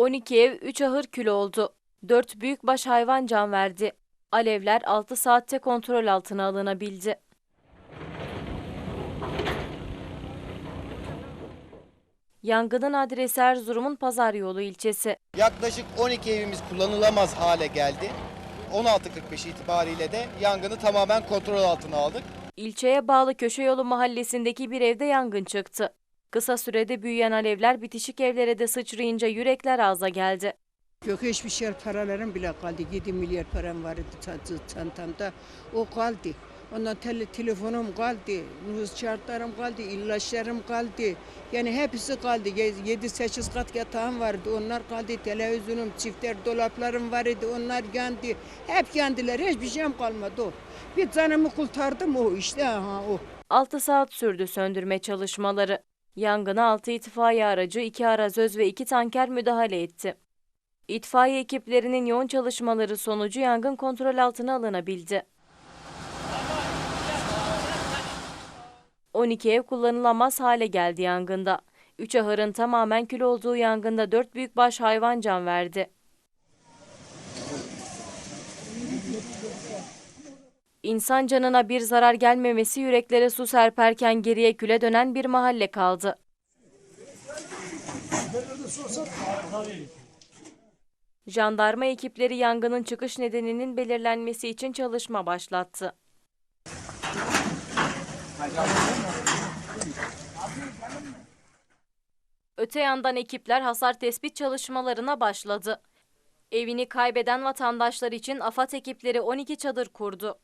12 ev, 3 ahır kül oldu. 4 büyükbaş hayvan can verdi. Alevler 6 saatte kontrol altına alınabildi. Yangının adresi Erzurum'un Pazar Yolu ilçesi. Yaklaşık 12 evimiz kullanılamaz hale geldi. 16.45 itibariyle de yangını tamamen kontrol altına aldık. İlçeye bağlı Köşe Yolu mahallesindeki bir evde yangın çıktı. Kısa sürede büyüyen alevler bitişik evlere de sıçrayınca yürekler ağza geldi. Yok hiçbir şey paralarım bile kaldı. 7 milyar param vardı çant- çantamda. O kaldı. Ondan tele, telefonum kaldı, nüfus kağıtlarım kaldı, ilaçlarım kaldı. Yani hepsi kaldı. 7-8 kat yatağım vardı, onlar kaldı. Televizyonum, çifter dolaplarım vardı, onlar yandı. Hep yandılar, hiçbir şeyim kalmadı. Bir canımı kurtardım o işte, ha o. 6 saat sürdü söndürme çalışmaları. Yangına 6 itfaiye aracı, 2 arazöz ve 2 tanker müdahale etti. İtfaiye ekiplerinin yoğun çalışmaları sonucu yangın kontrol altına alınabildi. 12 ev kullanılamaz hale geldi yangında. 3 ahırın tamamen kül olduğu yangında 4 büyükbaş hayvan can verdi. İnsan canına bir zarar gelmemesi yüreklere su serperken geriye küle dönen bir mahalle kaldı. Jandarma ekipleri yangının çıkış nedeninin belirlenmesi için çalışma başlattı. Öte yandan ekipler hasar tespit çalışmalarına başladı. Evini kaybeden vatandaşlar için AFAD ekipleri 12 çadır kurdu.